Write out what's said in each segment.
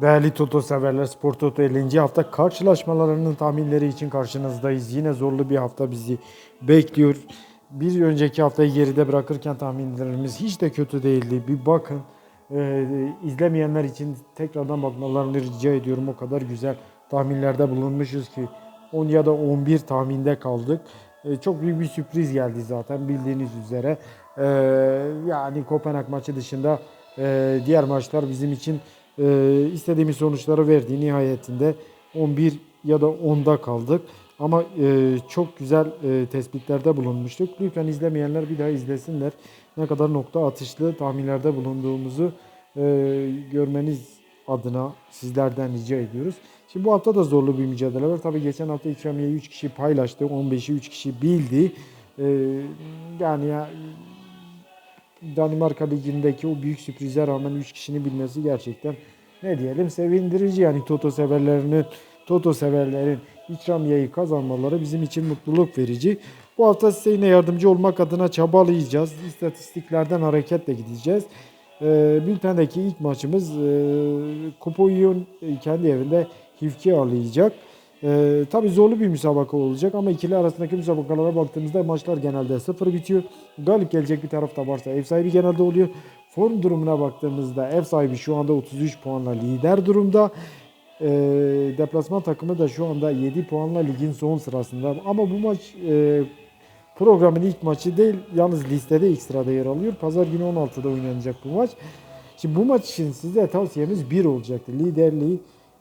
Değerli Toto severler, Spor Toto 50. hafta karşılaşmalarının tahminleri için karşınızdayız. Yine zorlu bir hafta bizi bekliyor. Bir önceki haftayı geride bırakırken tahminlerimiz hiç de kötü değildi. Bir bakın. Ee, izlemeyenler için tekrardan bakmalarını rica ediyorum. O kadar güzel tahminlerde bulunmuşuz ki 10 ya da 11 tahminde kaldık. Ee, çok büyük bir sürpriz geldi zaten bildiğiniz üzere. Ee, yani Kopenhag maçı dışında e, diğer maçlar bizim için istediğimiz sonuçları verdi. Nihayetinde 11 ya da 10'da kaldık. Ama e, çok güzel e, tespitlerde bulunmuştuk. Lütfen izlemeyenler bir daha izlesinler. Ne kadar nokta atışlı tahminlerde bulunduğumuzu e, görmeniz adına sizlerden rica ediyoruz. Şimdi bu hafta da zorlu bir mücadele var. Tabii geçen hafta ikramiyeyi 3 kişi paylaştı. 15'i 3 kişi bildi. E, yani ya, Danimarka Ligi'ndeki o büyük sürprize rağmen 3 kişinin bilmesi gerçekten ne diyelim sevindirici. Yani Toto severlerinin Toto severlerin ikramiyeyi kazanmaları bizim için mutluluk verici. Bu hafta size yine yardımcı olmak adına çabalayacağız. İstatistiklerden hareketle gideceğiz. Ee, bültendeki ilk maçımız e, Kupoyun kendi evinde Hifki ağırlayacak. Ee, tabii zorlu bir müsabaka olacak ama ikili arasındaki müsabakalara baktığımızda maçlar genelde sıfır bitiyor. Galip gelecek bir tarafta varsa ev sahibi genelde oluyor. Form durumuna baktığımızda ev sahibi şu anda 33 puanla lider durumda. Ee, deplasman takımı da şu anda 7 puanla ligin son sırasında. Ama bu maç e, programın ilk maçı değil. Yalnız listede ilk sırada yer alıyor. Pazar günü 16'da oynanacak bu maç. Şimdi bu maç için size tavsiyemiz 1 olacaktır. Liderliği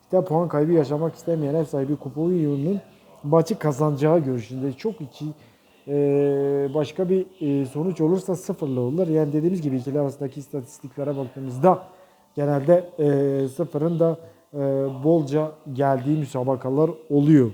işte puan kaybı yaşamak istemeyen ev sahibi Kupoyun'un maçı kazanacağı görüşünde. Çok iki e, başka bir e, sonuç olursa sıfırlı olur. Yani dediğimiz gibi ikili arasındaki istatistiklere baktığımızda genelde e, sıfırın da e, bolca geldiği müsabakalar oluyor.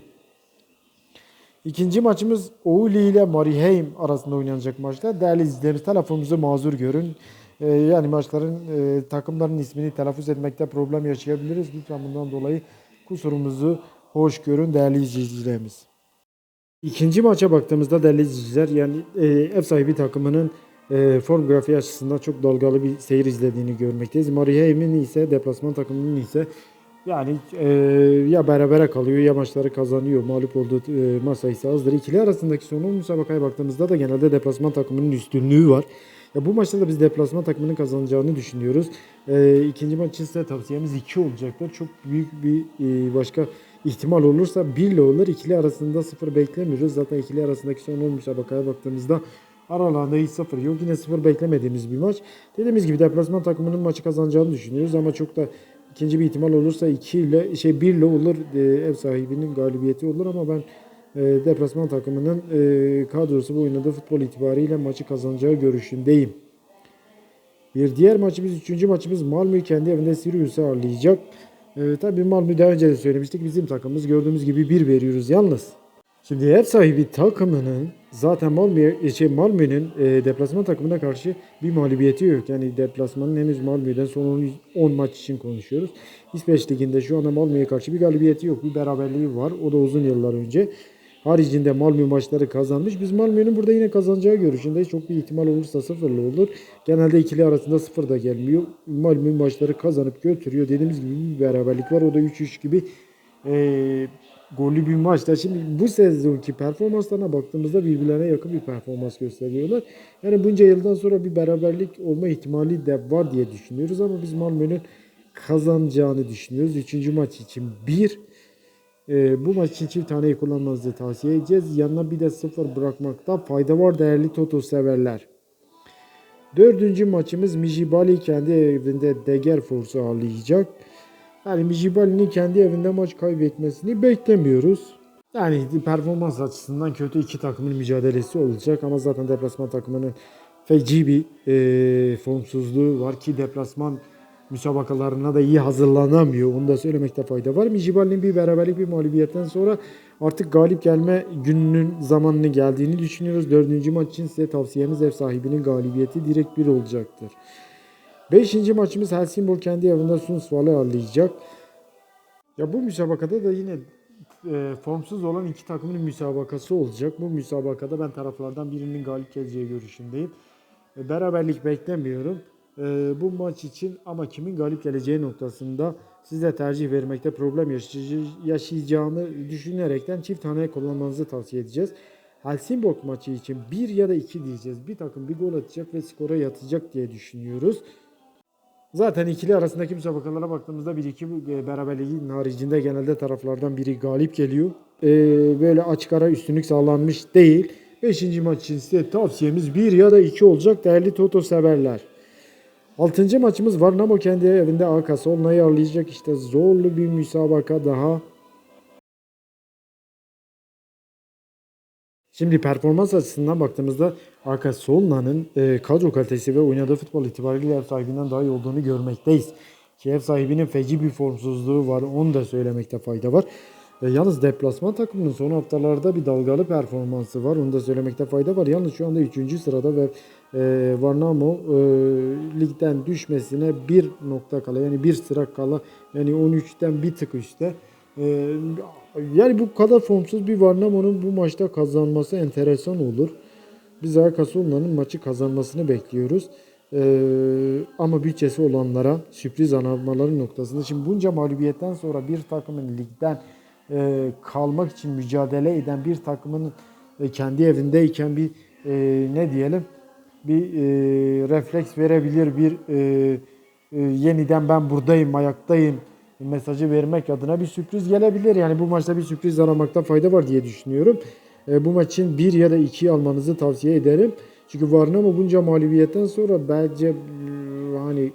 İkinci maçımız Ouli ile Mariheim arasında oynanacak maçta. Değerli izleyicilerimiz telefonumuzu mazur görün. Ee, yani maçların e, takımların ismini telaffuz etmekte problem yaşayabiliriz. Lütfen bundan dolayı kusurumuzu hoş görün değerli izleyicilerimiz. İkinci maça baktığımızda değerli izleyiciler yani e, ev sahibi takımının e, form grafiği açısından çok dalgalı bir seyir izlediğini görmekteyiz. Mariheim'in ise deplasman takımının ise yani e, ya berabere kalıyor ya maçları kazanıyor. Mağlup olduğu e, maç sayısı azdır. İkili arasındaki son 10 müsabakaya baktığımızda da genelde deplasman takımının üstünlüğü var. Ya bu maçta da biz deplasman takımının kazanacağını düşünüyoruz. E, ikinci maç için size tavsiyemiz 2 olacaktır. Çok büyük bir e, başka ihtimal olursa 1 ile olur. İkili arasında 0 beklemiyoruz. Zaten ikili arasındaki son 10 müsabakaya baktığımızda aralarında hiç sıfır yok. Yine sıfır beklemediğimiz bir maç. Dediğimiz gibi deplasman takımının maçı kazanacağını düşünüyoruz ama çok da ikinci bir ihtimal olursa 2 ile şey 1 ile olur e, ev sahibinin galibiyeti olur ama ben e, deplasman takımının e, kadrosu bu oynadığı futbol itibariyle maçı kazanacağı görüşündeyim. Bir diğer maçımız, üçüncü maçımız Malmö kendi evinde Sirius'u ağırlayacak. E, tabii Malmö daha önce de söylemiştik. Bizim takımımız gördüğümüz gibi bir veriyoruz yalnız. Şimdi ev sahibi takımının zaten Malmö, şey Malmö'nün e, deplasman takımına karşı bir mağlubiyeti yok. Yani deplasmanın henüz Malmö'den son 10, 10 maç için konuşuyoruz. İsveç Ligi'nde şu anda Malmö'ye karşı bir galibiyeti yok. Bir beraberliği var. O da uzun yıllar önce. Haricinde Malmö maçları kazanmış. Biz Malmö'nün burada yine kazanacağı görüşündeyiz. Çok bir ihtimal olursa sıfırlı olur. Genelde ikili arasında sıfır da gelmiyor. Malmö maçları kazanıp götürüyor. Dediğimiz gibi bir beraberlik var. O da 3-3 gibi e, gollü bir maçta. Şimdi bu sezonki performanslarına baktığımızda birbirlerine yakın bir performans gösteriyorlar. Yani bunca yıldan sonra bir beraberlik olma ihtimali de var diye düşünüyoruz ama biz Malmö'nün kazanacağını düşünüyoruz. Üçüncü maç için bir. E, bu maç için çift taneyi kullanmanızı tavsiye edeceğiz. Yanına bir de sıfır bırakmakta fayda var değerli Toto severler. Dördüncü maçımız Mijibali kendi evinde Degerfors'u ağırlayacak. Yani Mijibali'nin kendi evinde maç kaybetmesini beklemiyoruz. Yani performans açısından kötü iki takımın mücadelesi olacak ama zaten deplasman takımının feci bir e, formsuzluğu var ki deplasman müsabakalarına da iyi hazırlanamıyor. Onu da söylemekte fayda var. Mijibali'nin bir beraberlik bir mağlubiyetten sonra artık galip gelme gününün zamanını geldiğini düşünüyoruz. Dördüncü maç için size tavsiyemiz ev sahibinin galibiyeti direkt bir olacaktır. Beşinci maçımız Helsingborg kendi evinde Sundsvall'ı ağırlayacak. Ya bu müsabakada da yine e, formsuz olan iki takımın müsabakası olacak. Bu müsabakada ben taraflardan birinin galip geleceği görüşündeyim. E, beraberlik beklemiyorum. E, bu maç için ama kimin galip geleceği noktasında size tercih vermekte problem yaşay- yaşayacağını düşünerekten çift hane kullanmanızı tavsiye edeceğiz. Helsingborg maçı için 1 ya da 2 diyeceğiz. Bir takım bir gol atacak ve skora yatacak diye düşünüyoruz. Zaten ikili arasındaki müsabakalara baktığımızda 1-2 e, beraberliğin haricinde genelde taraflardan biri galip geliyor. Ee, böyle açık ara üstünlük sağlanmış değil. 5. maç için size tavsiyemiz 1 ya da 2 olacak değerli Toto severler. 6. maçımız var. Namo kendi evinde AK Solna'yı ağırlayacak. İşte zorlu bir müsabaka daha. Şimdi performans açısından baktığımızda Solna'nın e, kadro kalitesi ve oynadığı futbol itibariyle ev sahibinden daha iyi olduğunu görmekteyiz. Ki sahibinin feci bir formsuzluğu var. Onu da söylemekte fayda var. E, yalnız deplasman takımının son haftalarda bir dalgalı performansı var. Onu da söylemekte fayda var. Yalnız şu anda 3. sırada ve e, Varnamo e, ligden düşmesine bir nokta kala yani bir sıra kala yani 13'ten bir tık üstte. E, yani bu kadar formsuz bir Varnamo'nun bu maçta kazanması enteresan olur. Biz Akasolna'nın maçı kazanmasını bekliyoruz. Ee, ama bütçesi olanlara sürpriz anlatmaları noktasında. Şimdi bunca mağlubiyetten sonra bir takımın ligden e, kalmak için mücadele eden bir takımın e, kendi evindeyken bir e, ne diyelim bir e, refleks verebilir bir e, e, yeniden ben buradayım ayaktayım mesajı vermek adına bir sürpriz gelebilir. Yani bu maçta bir sürpriz aramakta fayda var diye düşünüyorum. E, bu maçın bir ya da iki almanızı tavsiye ederim. Çünkü Varnamo bunca mağlubiyetten sonra bence e, hani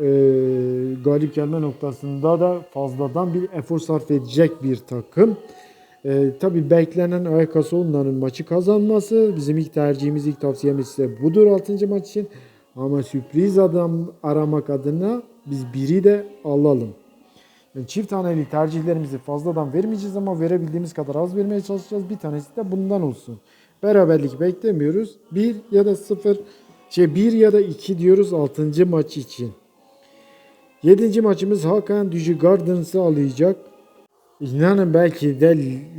e, galip gelme noktasında da fazladan bir efor sarf edecek bir takım. E, tabii beklenen Ajax onların maçı kazanması. Bizim ilk tercihimiz, ilk tavsiyemiz ise budur 6. maç için. Ama sürpriz adam aramak adına biz biri de alalım. Yani çift taneli tercihlerimizi fazladan vermeyeceğiz ama verebildiğimiz kadar az vermeye çalışacağız. Bir tanesi de bundan olsun. Beraberlik beklemiyoruz. 1 ya da 0 şey 1 ya da 2 diyoruz 6. maç için. 7. maçımız Hakan Dücü Gardens'ı alacak. İnanın belki de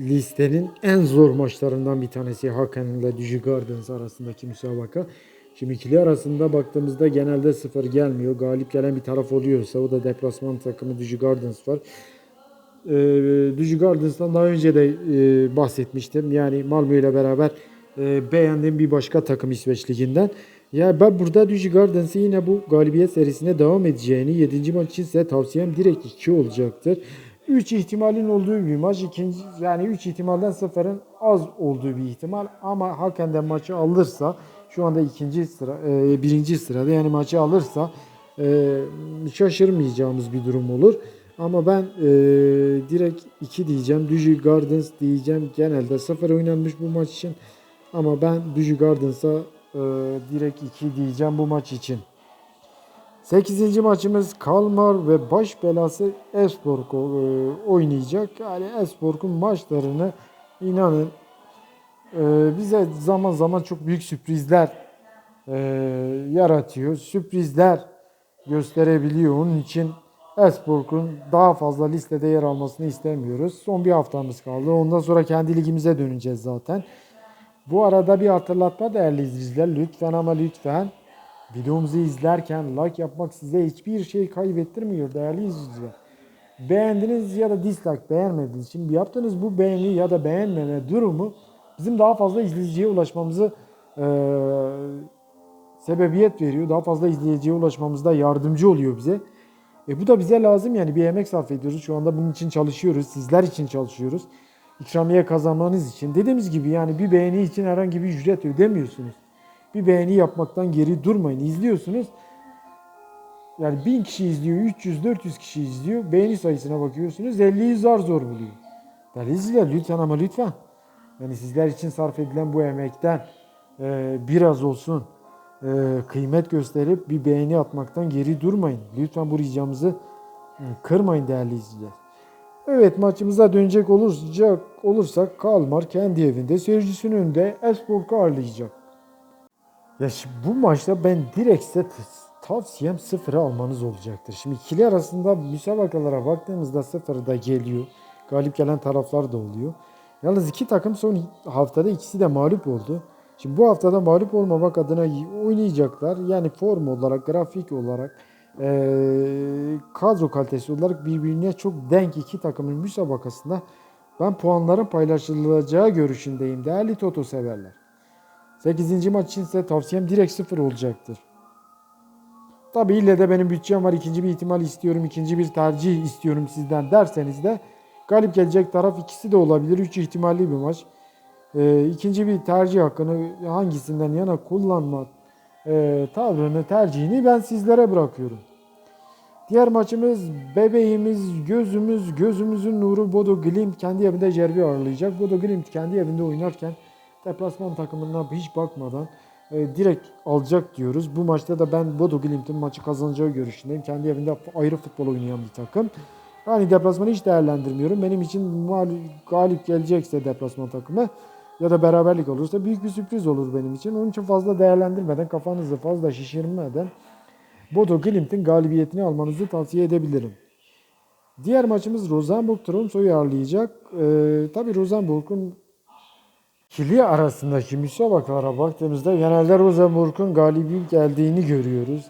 listenin en zor maçlarından bir tanesi Hakan ile Dücü Gardens arasındaki müsabaka. Şimdi ikili arasında baktığımızda genelde sıfır gelmiyor. Galip gelen bir taraf oluyorsa o da deplasman takımı Dücü Gardens var. Dücü Gardens'tan daha önce de e, bahsetmiştim. Yani Malmö ile beraber e, beğendiğim bir başka takım İsveç Ligi'nden. Ya ben burada Dücü Gardens'i yine bu galibiyet serisine devam edeceğini 7. maç için size tavsiyem direkt 2 olacaktır. 3 ihtimalin olduğu bir maç. ikinci yani 3 ihtimalden sıfırın az olduğu bir ihtimal ama Haken'den maçı alırsa şu anda ikinci sıra e, birinci sırada yani maçı alırsa e, şaşırmayacağımız bir durum olur. Ama ben e, direkt 2 diyeceğim. Düjü Gardens diyeceğim. Genelde 0 oynanmış bu maç için. Ama ben Düjü Gardens'a e, direkt 2 diyeceğim bu maç için. 8. maçımız Kalmar ve baş belası Esborg e, oynayacak. Yani Esborg'un maçlarını inanın e, bize zaman zaman çok büyük sürprizler e, yaratıyor. Sürprizler gösterebiliyor. Onun için Esborg'un daha fazla listede yer almasını istemiyoruz. Son bir haftamız kaldı. Ondan sonra kendi ligimize döneceğiz zaten. Bu arada bir hatırlatma değerli izleyiciler. Lütfen ama lütfen videomuzu izlerken like yapmak size hiçbir şey kaybettirmiyor değerli izleyiciler. Beğendiniz ya da dislike beğenmediniz. Şimdi yaptığınız bu beğeni ya da beğenmeme durumu bizim daha fazla izleyiciye ulaşmamızı eee, sebebiyet veriyor. Daha fazla izleyiciye ulaşmamızda yardımcı oluyor bize. E bu da bize lazım yani bir emek sarf ediyoruz. Şu anda bunun için çalışıyoruz. Sizler için çalışıyoruz. İkramiye kazanmanız için. Dediğimiz gibi yani bir beğeni için herhangi bir ücret ödemiyorsunuz. Bir beğeni yapmaktan geri durmayın. İzliyorsunuz. Yani 1000 kişi izliyor, 300-400 kişi izliyor. Beğeni sayısına bakıyorsunuz. 50'yi zar zor buluyor. İzleyiciler lütfen ama lütfen. Yani sizler için sarf edilen bu emekten e, biraz olsun e, kıymet gösterip bir beğeni atmaktan geri durmayın. Lütfen bu ricamızı e, kırmayın değerli izleyiciler. Evet maçımıza dönecek olursak, olursak Kalmar kendi evinde seyircisinin önünde Esborg'u ağırlayacak. Ya şimdi bu maçta ben direkt size tavsiyem sıfıra almanız olacaktır. Şimdi ikili arasında müsabakalara baktığımızda sıfır da geliyor. Galip gelen taraflar da oluyor. Yalnız iki takım son haftada ikisi de mağlup oldu. Şimdi bu haftada mağlup olmamak adına oynayacaklar. Yani form olarak, grafik olarak Ee, kadro kalitesi olarak birbirine çok denk iki takımın müsabakasında ben puanların paylaşılacağı görüşündeyim değerli Toto severler. 8. maç için ise tavsiyem direkt sıfır olacaktır. Tabi ille de benim bütçem var ikinci bir ihtimal istiyorum ikinci bir tercih istiyorum sizden derseniz de galip gelecek taraf ikisi de olabilir. Üç ihtimalli bir maç. Ee, ikinci bir tercih hakkını hangisinden yana kullanma e, tavrını tercihini ben sizlere bırakıyorum. Diğer maçımız bebeğimiz, gözümüz, gözümüzün nuru Bodo Glimt kendi evinde Cerbi ağırlayacak. Bodo Glimt kendi evinde oynarken deplasman takımına hiç bakmadan e, direkt alacak diyoruz. Bu maçta da ben Bodo Glimt'in maçı kazanacağı görüşündeyim. Kendi evinde ayrı futbol oynayan bir takım. Yani deplasmanı hiç değerlendirmiyorum. Benim için galip gelecekse deplasman takımı ya da beraberlik olursa büyük bir sürpriz olur benim için. Onun için fazla değerlendirmeden, kafanızı fazla şişirmeden Bodo Glimt'in galibiyetini almanızı tavsiye edebilirim. Diğer maçımız Rosenborg Tromso'yu ağırlayacak. Ee, tabii Rosenborg'un ikili arasındaki müsabakalara baktığımızda genelde Rosenborg'un galibiyet geldiğini görüyoruz.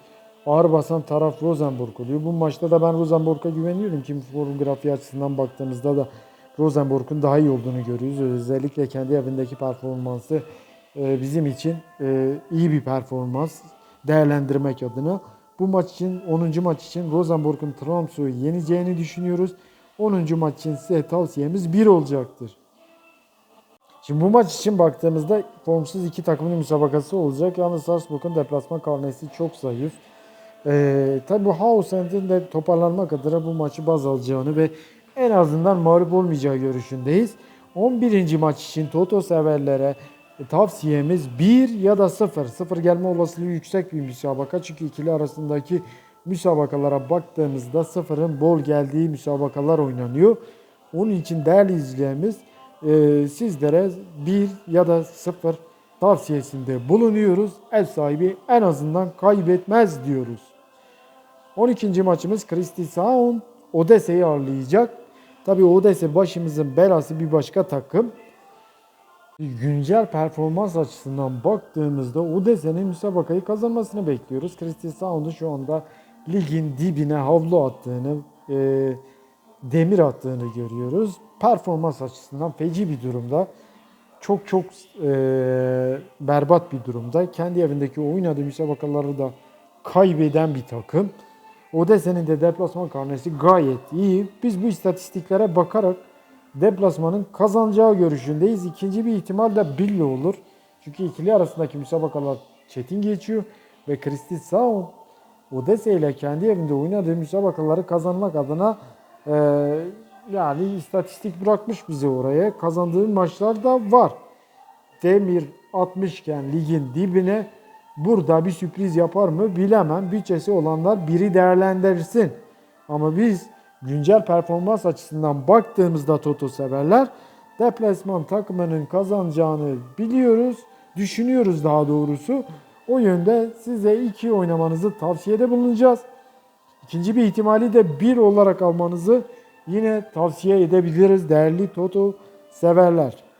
Ağır basan taraf Rosenborg oluyor. Bu maçta da ben Rosenborg'a güveniyorum ki form grafiği açısından baktığımızda da Rosenborg'un daha iyi olduğunu görüyoruz. Özellikle kendi evindeki performansı e, bizim için e, iyi bir performans değerlendirmek adına. Bu maç için 10. maç için Rosenborg'un Tromso'yu yeneceğini düşünüyoruz. 10. maç için size tavsiyemiz 1 olacaktır. Şimdi bu maç için baktığımızda formsuz iki takımın müsabakası olacak. Yalnız Salzburg'un deplasman karnesi çok zayıf. Ee, tabii bu Hausen'in de toparlanmak adına bu maçı baz alacağını ve en azından mağlup olmayacağı görüşündeyiz. 11. maç için Toto severlere tavsiyemiz 1 ya da 0. 0 gelme olasılığı yüksek bir müsabaka. Çünkü ikili arasındaki müsabakalara baktığımızda 0'ın bol geldiği müsabakalar oynanıyor. Onun için değerli izleyicilerimiz e, sizlere 1 ya da 0 tavsiyesinde bulunuyoruz. Ev sahibi en azından kaybetmez diyoruz. 12. maçımız Kristi Sound Odesse'yi ağırlayacak. Tabii Odesse başımızın belası bir başka takım. Güncel performans açısından baktığımızda Odesse'nin müsabakayı kazanmasını bekliyoruz. Kristi Sound'un şu anda ligin dibine havlu attığını, e, demir attığını görüyoruz. Performans açısından feci bir durumda. Çok çok e, berbat bir durumda. Kendi evindeki oynadığı müsabakaları da kaybeden bir takım. Odesse'nin de deplasman karnesi gayet iyi. Biz bu istatistiklere bakarak deplasmanın kazanacağı görüşündeyiz. İkinci bir ihtimal de Bille olur. Çünkü ikili arasındaki müsabakalar çetin geçiyor ve Kristi Sound Odessa ile kendi evinde oynadığı müsabakaları kazanmak adına e, yani istatistik bırakmış bize oraya. Kazandığı maçlar da var. Demir atmışken ligin dibine burada bir sürpriz yapar mı bilemem. Bütçesi olanlar biri değerlendirsin. Ama biz güncel performans açısından baktığımızda Toto severler deplasman takımının kazanacağını biliyoruz. Düşünüyoruz daha doğrusu. O yönde size iki oynamanızı tavsiyede bulunacağız. İkinci bir ihtimali de bir olarak almanızı yine tavsiye edebiliriz değerli Toto severler.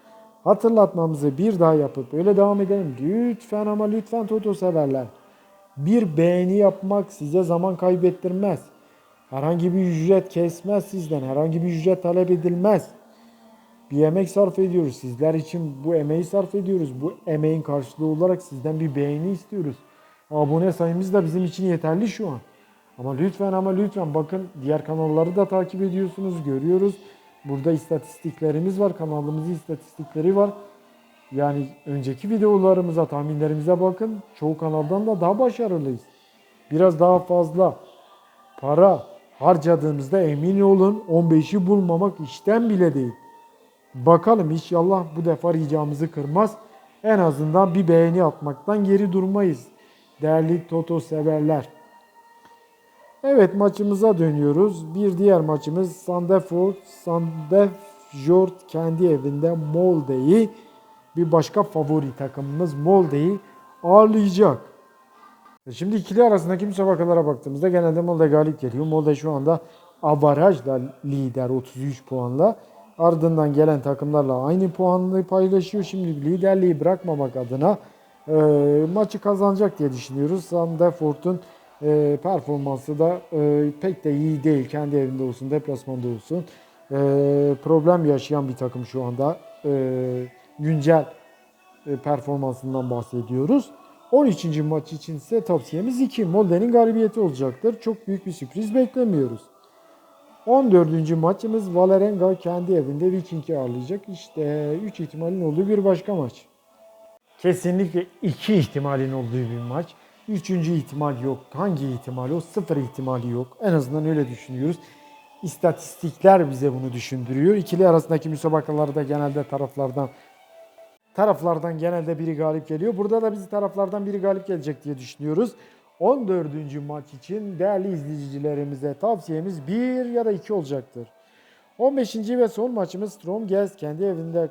Hatırlatmamızı bir daha yapıp öyle devam edelim. Lütfen ama lütfen Toto severler. Bir beğeni yapmak size zaman kaybettirmez. Herhangi bir ücret kesmez sizden. Herhangi bir ücret talep edilmez. Bir emek sarf ediyoruz. Sizler için bu emeği sarf ediyoruz. Bu emeğin karşılığı olarak sizden bir beğeni istiyoruz. Abone sayımız da bizim için yeterli şu an. Ama lütfen ama lütfen bakın diğer kanalları da takip ediyorsunuz, görüyoruz. Burada istatistiklerimiz var, kanalımızın istatistikleri var. Yani önceki videolarımıza, tahminlerimize bakın. Çoğu kanaldan da daha başarılıyız. Biraz daha fazla para harcadığımızda emin olun 15'i bulmamak işten bile değil. Bakalım inşallah bu defa ricamızı kırmaz. En azından bir beğeni atmaktan geri durmayız. Değerli Toto severler. Evet maçımıza dönüyoruz. Bir diğer maçımız Sandefjord. Sandefjord kendi evinde Molde'yi bir başka favori takımımız Molde'yi ağırlayacak. Şimdi ikili arasındaki müsabakalara baktığımızda genelde Molde galip geliyor. Molde şu anda avarajla lider 33 puanla. Ardından gelen takımlarla aynı puanını paylaşıyor. Şimdi liderliği bırakmamak adına e, maçı kazanacak diye düşünüyoruz. Sandefjord'un E, performansı da e, pek de iyi değil. Kendi evinde olsun, deplasmanda olsun. E, problem yaşayan bir takım şu anda. E, güncel e, performansından bahsediyoruz. 13. maç için ise tavsiyemiz 2. Molde'nin galibiyeti olacaktır. Çok büyük bir sürpriz beklemiyoruz. 14. maçımız Valerenga kendi evinde Viking'i ağırlayacak. İşte 3 ihtimalin olduğu bir başka maç. Kesinlikle 2 ihtimalin olduğu bir maç. Üçüncü ihtimal yok. Hangi ihtimal o? Sıfır ihtimali yok. En azından öyle düşünüyoruz. İstatistikler bize bunu düşündürüyor. İkili arasındaki müsabakalarda genelde taraflardan taraflardan genelde biri galip geliyor. Burada da biz taraflardan biri galip gelecek diye düşünüyoruz. 14. maç için değerli izleyicilerimize tavsiyemiz 1 ya da 2 olacaktır. 15. ve son maçımız Stromgest kendi evinde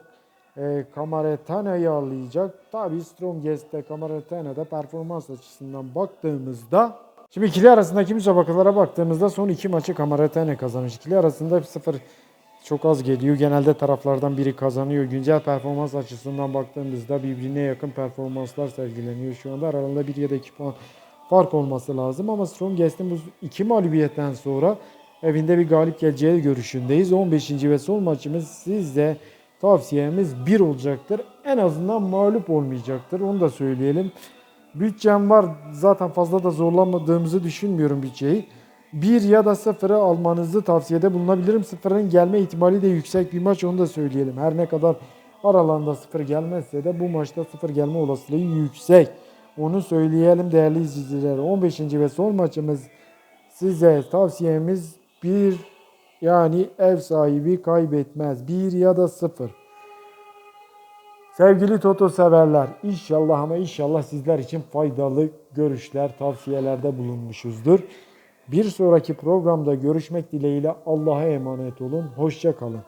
e, Kamaretana'yı ağırlayacak. Tabi Stromgest'te Kamaretana'da performans açısından baktığımızda Şimdi ikili arasındaki müsabakalara baktığımızda son iki maçı Kamaretane kazanmış. İkili arasında 0 çok az geliyor. Genelde taraflardan biri kazanıyor. Güncel performans açısından baktığımızda birbirine yakın performanslar sergileniyor. Şu anda aralarında 1 ya da 2 puan fark olması lazım. Ama Stromgest'in bu iki mağlubiyetten sonra evinde bir galip geleceği görüşündeyiz. 15. ve son maçımız sizde tavsiyemiz 1 olacaktır. En azından mağlup olmayacaktır. Onu da söyleyelim. Bütçem var. Zaten fazla da zorlamadığımızı düşünmüyorum bütçeyi. 1 ya da 0'ı almanızı tavsiyede bulunabilirim. 0'ın gelme ihtimali de yüksek bir maç onu da söyleyelim. Her ne kadar aralarında 0 gelmezse de bu maçta 0 gelme olasılığı yüksek. Onu söyleyelim değerli izleyiciler. 15. ve son maçımız size tavsiyemiz 1 yani ev sahibi kaybetmez. 1 ya da 0. Sevgili Toto severler, inşallah ama inşallah sizler için faydalı görüşler, tavsiyelerde bulunmuşuzdur. Bir sonraki programda görüşmek dileğiyle Allah'a emanet olun. Hoşça kalın.